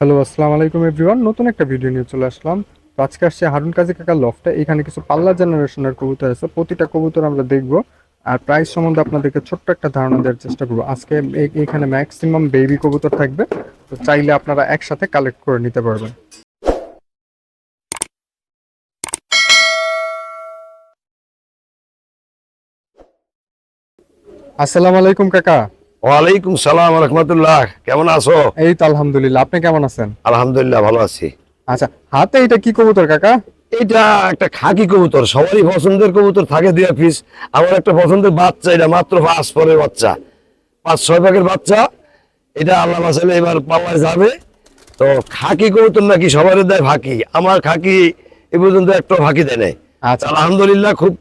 Hello আসসালামু আলাইকুম everyone নতুন একটা ভিডিও নিয়ে চলে আসলাম। তো আজকে আসছে হারুন কাজী কাকার লফটে এখানে কিছু পাল্লা জেনারেশনের কবুতর আছে। প্রতিটা কবুতর আমরা দেখব। আর প্রাইস সম্বন্ধে আপনাদেরকে ছোট্ট একটা ধারণা দেওয়ার চেষ্টা করব। আজকে এখানে ম্যাক্সিমাম বেবি কবুতর থাকবে। তো চাইলে আপনারা একসাথে কালেক্ট করে নিতে পারবেন। আসসালামু আলাইকুম, কাকা। ওয়ালাইকুম সালাম রহমতুল্লাহ। কেমন আছো? এই তো আলহামদুলিল্লাহ। আপনি কেমন আছেন? আলহামদুলিল্লাহ ভালো আছি। আচ্ছা হাতে এটা কি কবুতর কাকা? এটা একটা খাকি কবুতর সবারই পছন্দের কবুতর থাকে দুই পিস আমার একটা পছন্দের বাচ্চা এটা মাত্র পাঁচ পরের বাচ্চা। পাঁচ ছয় ভাগের বাচ্চা। এটা আল্লাহ বাসালে এবার পাল্লায় যাবে। তো খাকি কবুতর নাকি সবার দেয় ফাঁকি? আমার খাকি এ পর্যন্ত একটা ফাঁকি দেয় নাই। আচ্ছা। আলহামদুলিল্লাহ খুব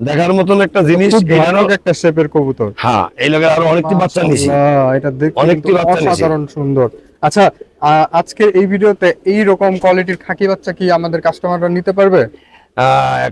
দেখার মতন একটা জিনিস ভয়ানক একটা শেপের কবুতর। হ্যাঁ এই লোকের আরও অনেকটি বাচ্চা নিছি মাশাআল্লাহ, এটা দেখতে অনেকটি বাচ্চা নিছি। অসাধারণ সুন্দর। আচ্ছা আ- আজকের এই ভিডিওতে এই রকম কোয়ালিটির খাকি বাচ্চা কি আমাদের কাস্টমাররা নিতে পারবে?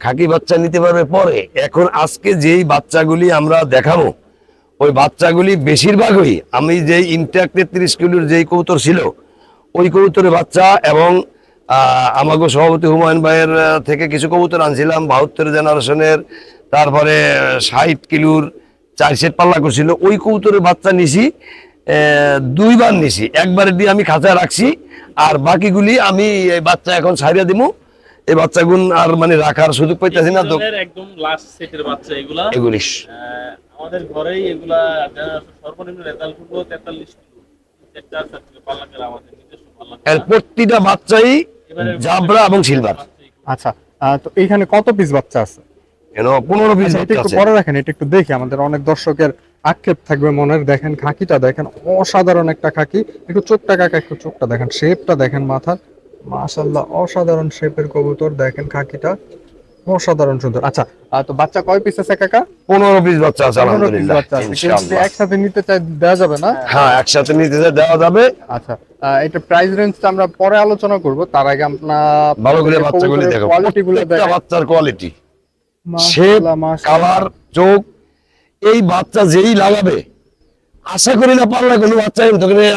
খাকি বাচ্চা নিতে পারবে পরে। এখন আজকে যেই বাচ্চাগুলি আমরা দেখাবো ওই বাচ্চাগুলি বেশিরভাগই আমি যে ইনট্যাক তেত্রিশ কিলোর যেই কবুতর ছিল ওই কবুতরের বাচ্চা এবং আমাকে সভাপতি হুমায়ুন ভাইয়ের থেকে কিছু কবুতর আনছিলাম বাহাত্তর জেনারেশনের। তারপরে ষাট কিলোর চার সেট পাল্লা করছিল। ওই কবুতরের বাচ্চা নিছি দুইবার নিছি। একবার দিয়ে আমি খাঁচায় রাখছি আর বাকিগুলি আমি এই বাচ্চা এখন ছাড়িয়ে দিব এই বাচ্চাগুন আর মানে রাখার সুযোগ পাইতেছি না তো একদম লাস্ট সেটের বাচ্চা এগুলা। এগুলি আমাদের ঘরেই এগুলা সর্বনিম্ন রেজাল্ট করব তেতাল্লিশ কিলো। পাল্লাকের আমাদের নিজস্ব পাল্লা প্রতিটা বাচ্চাই জাবরা এবং সিলভার আচ্ছা তো এইখানে কত পিস বাচ্চা আছে? কেন পনেরো পিস বাচ্চা একটু আছে। পরে দেখেন এটা একটু দেখি আমাদের অনেক দর্শকের আক্ষেপ থাকবে মনের। দেখেন খাকিটা দেখেন অসাধারণ একটা খাকি। একটু চোখটা কাকা একটু চোখটা দেখেন শেপটা দেখেন মাথার। মাশাআল্লাহ অসাধারণ শেপের কবুতর দেখেন খাকিটা। অসাধারণ সুন্দর। আচ্ছা তো বাচ্চা কয় পিস আছে কাকা? পনেরো পিস বাচ্চা আছে আলহামদুলিল্লাহ বাচ্চা আছে। কেউ যদি ইনশাআল্লাহ। একসাথে নিতে চাই দেওয়া যাবে না? হ্যাঁ একসাথে নিতে যা দেওয়া যাবে। আচ্ছা এটা প্রাইস রেঞ্জটা আমরা পরে আলোচনা করব। তার আগে আপনার ভালো করে বাচ্চাগুলি দেখো। কোয়ালিটি গুলো প্রত্যেকটা বাচ্চার কোয়ালিটি শেপ। কালার চোখ। এই বাচ্চা যেই লাগাবে আশা করি না পারলে কোনো বাচ্চা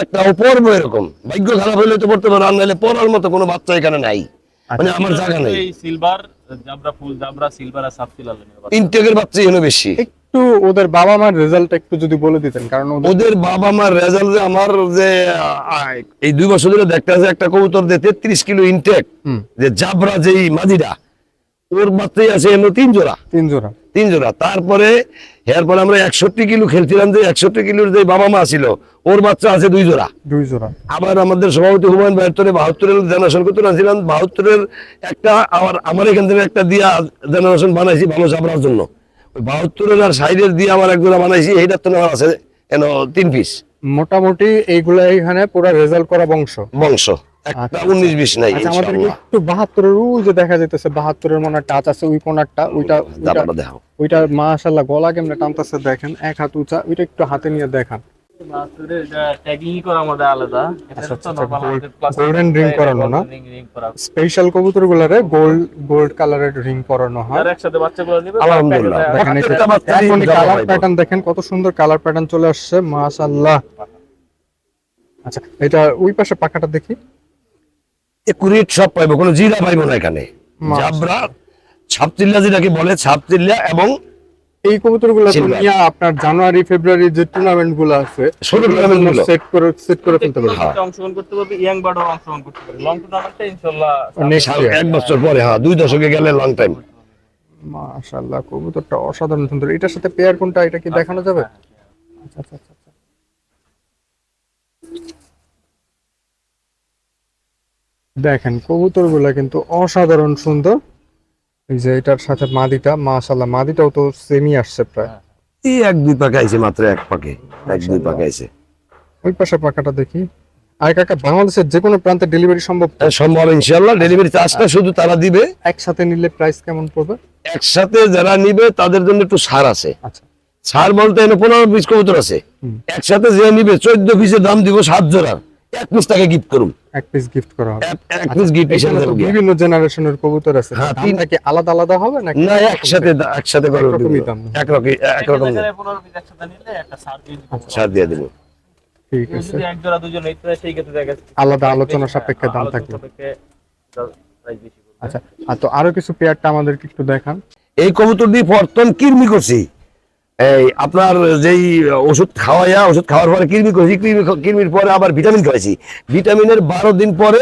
একটা পড়ব এরকম। ভাগ্য খারাপ হলে তো পড়তে পারে আর নাহলে পড়ার মতো কোনো বাচ্চা এখানে নাই। মানে আমার জায়গা নেই। সিলভার জাবরা ফুল জাবরা সিলভার আর সাব ইনটেকের বাচ্চাই হলো বেশি। একটু ওদের বাবা মার রেজাল্ট একটু যদি বলে দিতেন কারণ ওদের বাবা মার রেজাল্ট যে আমার যে এই দুই বছর ধরে দেখতে আছে একটা কবুতর যে তেত্রিশ কিলো ইনটেক হুম, যে জাবরা যেই মাঝিটা ওর বাচ্চাই আছে এমন তিন জোড়া। তিন জোড়া। তিন জোড়া তারপরে এরপরে আমরা একষট্টি কিলো খেলছিলাম যে একষট্টি কিলোর যে বাবা মা ছিল ওর বাচ্চা আছে দুই জোড়া। দুই জোড়া আবার আমাদের সভাপতি হুমায়ুন বাহাত্তরে বাহাত্তরের জেনারেশন করতে আনছিলাম বাহাত্তরের একটা আবার আমার এখান থেকে একটা দিয়া জেনারেশন বানাইছি ভালো চাপড়ার জন্য। ওই বাহাত্তরের আর সাইডের দিয়ে আমার এক জোড়া বানাইছি এইটার তো আমার আছে তিন পিস মোটামুটি এইগুলা এখানে পুরো রেজাল্ট করা বংশ। বংশ। উনিশ বিশ নাই আচ্ছা একটু বাহাত্তরের ওই যে দেখা যাইতেছে বাহাত্তরের মনে টাচ আছে ওই কোনারটা ওইটা ওইটা তারপরে দেখো ওইটা মাশাআল্লাহ গলা কেমনে টানতেছে দেখেন এক হাত উঁচা ওইটা একটু হাতে নিয়ে দেখান। আচ্ছা, আচ্ছা, করানো না? স্পেশাল কবুতর গুলারে গোল্ড গোল্ড কালারের রিং পরানো হয়। যারা একসাথে বাচ্চাগুলো নিবে আলহামদুলিল্লাহ। দেখেন কালার প্যাটার্ন দেখেন কত সুন্দর কালার প্যাটার্ন চলে আসছে মাশাআল্লাহ। আচ্ছা এটা ওই পাশে পাখাটা দেখি। একুরেট সব পাইবো কোনো জিরা পাইবো না এখানে। জাবরা ছাপচিল্লা যেটাকে বলে ছাপচিল্লা এবং এই কবুতরগুলো Silver. নিয়ে আপনার জানুয়ারি ফেব্রুয়ারি যে টুর্নামেন্টগুলো আছে ছোট। সেট করে সেট করে ফেলতে পারবেন। হ্যাঁ। অংশগ্রহণ করতে পারবে ইয়াং বার্ডও অংশগ্রহণ করতে পারবে লং টুর্নামেন্টে ইনশাআল্লাহ এক বছর পরে হ্যাঁ দুই দশকে গেলে লং টাইম মাশাআল্লাহ কবুতরটা অসাধারণ সুন্দর। এটার সাথে পেয়ার কোনটা? এটা কি দেখানো যাবে? আচ্ছা আচ্ছা আচ্ছা আচ্ছা। দেখেন কবুতরগুলা কিন্তু অসাধারণ সুন্দর। এই যে এটার সাথে মাদিটা মাশাআল্লাহ মাদিটাও তো সেমি আসছে প্রায়। এই এক দুই পাকে আইছে মাত্র এক পাকে এক দুই পাকে আইছে। ওই পাশে পাকাটা দেখি। আর কাকা বাংলাদেশের যে কোনো প্রান্তে ডেলিভারি সম্ভব হ্যাঁ, সম্ভব ইনশাল্লাহ ডেলিভারি চার্জটা শুধু তারা দিবে। একসাথে নিলে প্রাইস কেমন পড়বে? একসাথে যারা নিবে তাদের জন্য একটু ছাড় আছে। আচ্ছা। ছাড় বলতে এনে পনেরো পিস কবুতর আছে। একসাথে যে নিবে চোদ্দ পিসের দাম দিব সাত জোড়ার। এক পিস তাকে গিফট করুন। এক পিস গিফট করা হবে। এক- এক পিস গিফট হিসেবে দেবো। বিভিন্ন জেনারেশনের কবুতর আছে। হ্যাঁ, কি আলাদা আলাদা হবে নাকি না একসাথে একসাথে করে দিব। একসাথে নিলে একটা ছাড় দিয়ে দিব। ঠিক আছে। যদি এক জোড়া দুজন নিতে সেই ক্ষেত্রে দেখা আলাদা আলোচনা সাপেক্ষে দাম থাকবে। আচ্ছা আর তো আরও কিছু পেয়ারটা আমাদেরকে একটু দেখান। এই কবুতর দিয়ে প্রথম কৃমি করছি। এই আপনার যেই ওষুধ খাওয়াইয়া ওষুধ খাওয়ার পরে কৃমি করছি কৃমি কৃমির পরে আবার ভিটামিন খাওয়াইছি। ভিটামিনের বারো দিন পরে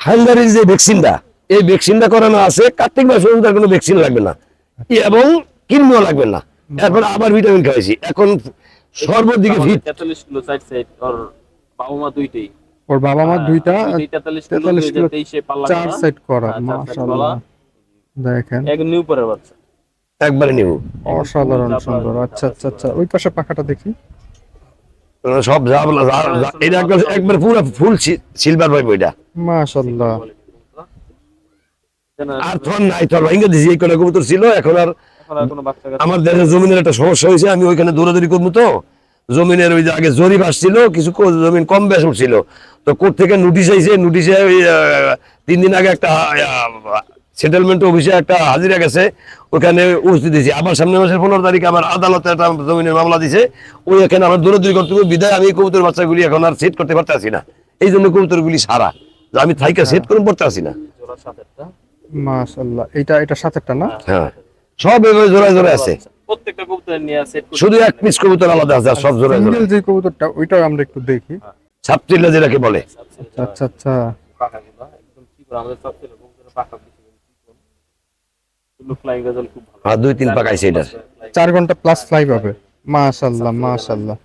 হাঙ্গারির যে ভ্যাকসিনটা এই ভ্যাকসিনটা করানো আছে কার্তিক মাস পর্যন্ত কোনো ভ্যাকসিন লাগবে না। এবং কৃমিও লাগবে না। এরপর আবার ভিটামিন খাওয়াইছি। এখন সর্বদিকে আমাদের ফিট 43 কিলো সাইড সাইড ওর বাবা মা দুইটাই। ওর বাবা মা দুইটা দুইটাই 43 কিলো 43 কিলো, 2023 এ পাল্লা চার করা। সেট করা হ্যাঁ, মাশাআল্লাহ। দেখেন। এক নিউ পরের বাচ্চা। একবারে নিব। অসাধারণ সুন্দর। আচ্ছা আচ্ছা আচ্ছা। ওই পাশে পাখাটা দেখি। সব যা বলা যা- যা- এটা একবার একবার পুরো ফুল সিলভার পাইব এটা। মাশাআল্লাহ। আর নাই দিছি এই কবুতর ছিল এখন আর এখন আর কোনো বাচ্চা কাচ্চা আমার দেশের জমিনের একটা সমস্যা হয়েছে আমি ওইখানে দৌড়াদৌড়ি করব তো। জমিনের ওই যে আগে জরিপ আসছিল কিছু জমিন কম বেশ উঠছিল তো কোর্ট থেকে নোটিশ আইছে নোটিশে ওই আহ, তিন দিন আগে একটা সেটেলমেন্ট অফিসে একটা হাজিরা গেছে ওখানে উপস্থিত দিয়েছি আবার সামনের মাসের পনেরো তারিখ আমার আদালতে একটা জমিনের মামলা দিছে। ওই এখানে আমার দৌড়াদৌড়ি করতে হবে। বিদায় আমি কবুতর বাচ্চাগুলি এখন আর সেট করতে পারতেছি না। এই জন্য কবুতরগুলি সারা। যে আমি থাইকা সেট করে পড়তে আসি না। মাশাআল্লাহ। এটা এটা সাথেরটা না? হ্যাঁ। সব এভাবে জোড়ায় জোড়ায় আছে। প্রত্যেকটা কবুতর নিয়ে সেট শুধু এক পিস কবুতর আলাদা আছে আর সব জোড়ায় সিঙ্গেল জোড়ায়। যে কবুতরটা ওইটাও আমরা একটু দেখি। ছাপচিল্লা যেটাকে বলে। আচ্ছা আচ্ছা। আচ্ছা পাখাগুলো একদম কি করে আমাদের সব ছিল কবুতরের পাখা কিছু কিন্তু ফ্লাইং রেজাল্ট খুব ভালো। দুই তিন পাকাইছে এটা চার ঘণ্টা প্লাস ফ্লাই পাবে মাশাআল্লাহ মাশাআল্লাহ।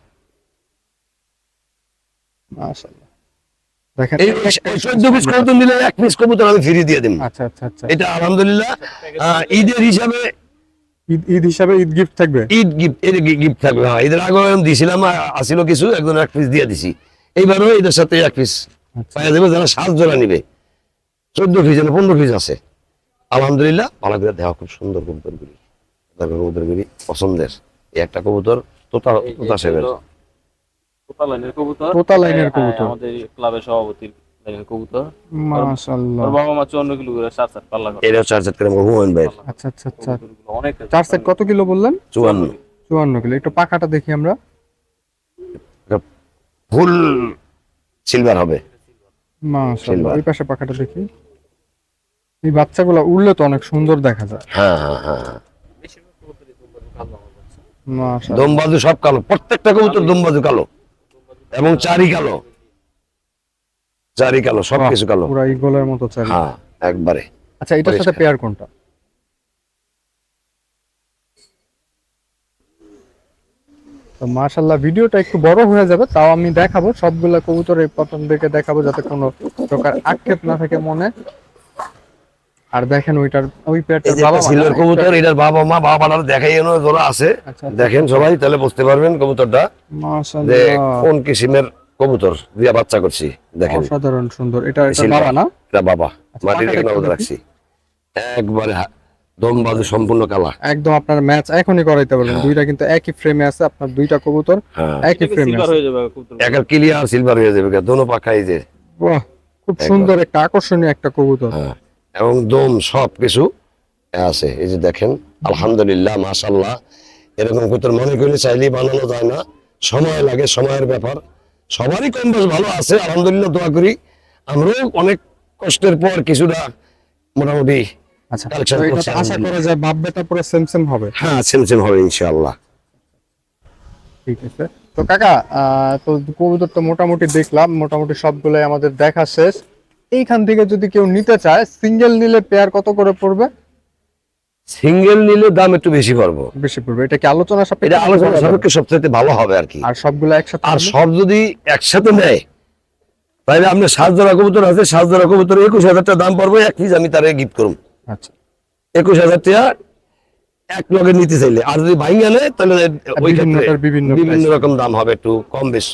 মাশাআল্লাহ। দেখেন। এই এই চোদ্দ পিস কবুতর নিলে এক পিস কবুতর আমি ফিরিয়ে দিয়ে দিন আচ্ছা আচ্ছা আচ্ছা। এটা আলহামদুলিল্লাহ ঈদের হিসাবে ঈদ হিসাবে ঈদ গিফট থাকবে? ঈদ গিফট এর গিফট থাকবে হ্যাঁ। ঈদের আগে আমি দিছিলাম আসিল কিছু একজন এক পিস দিয়ে দিছি। এইবারও এদের সাথে এক পিস আচ্ছা। পাইয়া দেবে যারা সাত জোড়া নিবে। চোদ্দ পিস পনেরো পিস আছে। আলহামদুলিল্লাহ ভালো করে দেওয়া খুব সুন্দর কবুতরগুলি কবুতরগুলি পছন্দের। এই একটা কবুতর তোতা তোতা এই সেবের তোতা লাইনের কবুতর। তোতা লাইনের হ্যাঁ, কবুতর। আমাদের ক্লাবের লাইনের কবুতর। মাশাআল্লাহ। বাবা মা চুয়ান্ন কিলো করে চার চার পাল্লা করে। এটা চার চার করে হুমায়ুন ভাইয়ের। আচ্ছা আচ্ছা আচ্ছা। অনেক চার সেট কত কিলো বললেন? চুয়ান্ন। চুয়ান্ন কিলো। একটু পাখাটা দেখি আমরা। ফুল সিলভার হবে। মাশাআল্লাহ. ওই পাশে পাখাটা দেখি। এই বাচ্চাগুলো উড়লে তো অনেক সুন্দর দেখা যায়। হ্যাঁ হ্যাঁ হ্যাঁ হ্যাঁ। দমবাজু সব কালো প্রত্যেকটা কবুতর দমবাজু কালো। এবং চারি কালো। চারি কালো সব কিছু কালো। পুরো ইগলের মতো চাই হ্যাঁ একবারে। আচ্ছা এটার সাথে পেয়ার কোনটা? তো মাশাল্লাহ ভিডিওটা একটু বড় হয়ে যাবে তাও আমি দেখাবো। সবগুলা কবুতর এই প্রথম থেকে দেখাবো যাতে কোনো প্রকার আক্ষেপ না থাকে মনে। আর দেখেন ওইটার ওই পেয়ারটার বাবা একটা সিলভার কবুতর এটার বাবা মা বাবা মারা দেখাই এনো জোড়া আছে। আচ্ছা, আচ্ছা। দেখেন সবাই তাহলে বুঝতে পারবেন কবুতরটা। যে কোন কিসিমের কবুতর দিয়া বাচ্চা করছি দেখেন। অসাধারণ সুন্দর। এটা এটা বাবা না? এটা বাবা। আচ্ছা, মাটির এখানে দেখি। রাখছি। একবারে দমবাজু সম্পূর্ণ কালা। একদম আপনার ম্যাচ এখনই করাইতে পারবেন। দুইটা কিন্তু একই ফ্রেমে আছে আপনার দুইটা কবুতর হ্যাঁ। একই ফ্রেমে হয়ে যাবে কবুতর একার ক্লিয়ার সিলভার হয়ে যাবে দোনো পাখা এই যে। বাহ খুব সুন্দর একটা আকর্ষণীয় একটা কবুতর। হ্যাঁ। এবং দম সব কিছু আছে। এই যে দেখেন আলহামদুলিল্লাহ মাশাল্লাহ এরকম কবুতর মনে করলে চাইলেই বানানো যায় না। সময় লাগে সময়ের ব্যাপার। সবারই কম বেশ ভালো আছে আলহামদুলিল্লাহ দোয়া করি। আমরাও অনেক কষ্টের পর কিছুটা মোটামুটি আচ্ছা Collection তো এটা করছে তো আশা করা যায় বাপ বেটা পুরো সেম সেম হবে। হ্যাঁ সেম সেম হবে ইনশাআল্লাহ। ঠিক আছে। তো কাকা আহ, তো কবুতর তো মোটামুটি দেখলাম মোটামুটি সবগুলাই আমাদের দেখা শেষ। এইখান থেকে যদি কেউ নিতে চায় সিঙ্গেল নিলে পেয়ার কত করে পড়বে? সিঙ্গেল নিলে দাম একটু বেশি পারব বেশি পড়বে। এটা কি আলোচনা এটা সাপেক্ষে আলোচনা সাপেক্ষে সবচেয়ে ভালো হবে আর কি। আর সবগুলো একসাথে আর সব যদি একসাথে নেয় তাহলে আপনার সাত জোড়া কবুতর আছে সাত জোড়া কবুতর একুশ হাজার টাকা দাম পড়বে এক পিস আমি তারে গিফট করুন আচ্ছা। একুশ হাজার টাকা এক লগে নিতে চাইলে। আর যদি ভাঙে নেয় তাহলে ওই ক্ষেত্রে বিভিন্ন বিভিন্ন রকম দাম হবে একটু কম বেশ।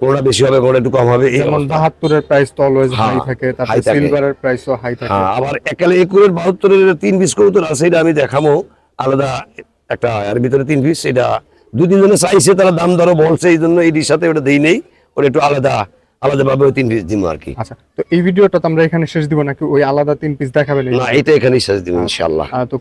কোনটা বেশি হবে কোনটা একটু কম হবে যেমন বাহাত্তরের প্রাইস তো অলওয়েজ হাই হ্যাঁ, থাকে তারপর সিলভারের প্রাইসও হাই থাকে। হ্যাঁ আবার একালে একুরের বাহাত্তরের তিন পিস কবুতর আছে এটা আমি দেখামো। আলাদা একটা এর ভিতরে তিন পিস এটা দুই তিন জনে চাইছে তারা দাম ধরো বলছে এই জন্য এটির সাথে ওটা দেই নেই। ওটা একটু আলাদা আলাদা ভাবে ওই তিন পিস দিব আর কি। আচ্ছা তো এই ভিডিওটা তো আমরা এখানে শেষ দিব নাকি? ওই আলাদা তিন পিস দেখাবেন না এটা এখানেই শেষ দিব ইনশাল্লাহ আহ, তো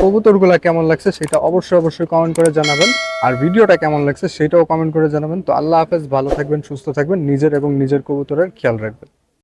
কবুতরগুলা কেমন লাগছে সেটা অবশ্যই অবশ্যই কমেন্ট করে জানাবেন। আর ভিডিওটা কেমন লাগছে সেটাও কমেন্ট করে জানাবেন। তো আল্লাহ হাফেজ, ভালো থাকবেন, সুস্থ থাকবেন, নিজের এবং নিজের কবুতরের খেয়াল রাখবেন।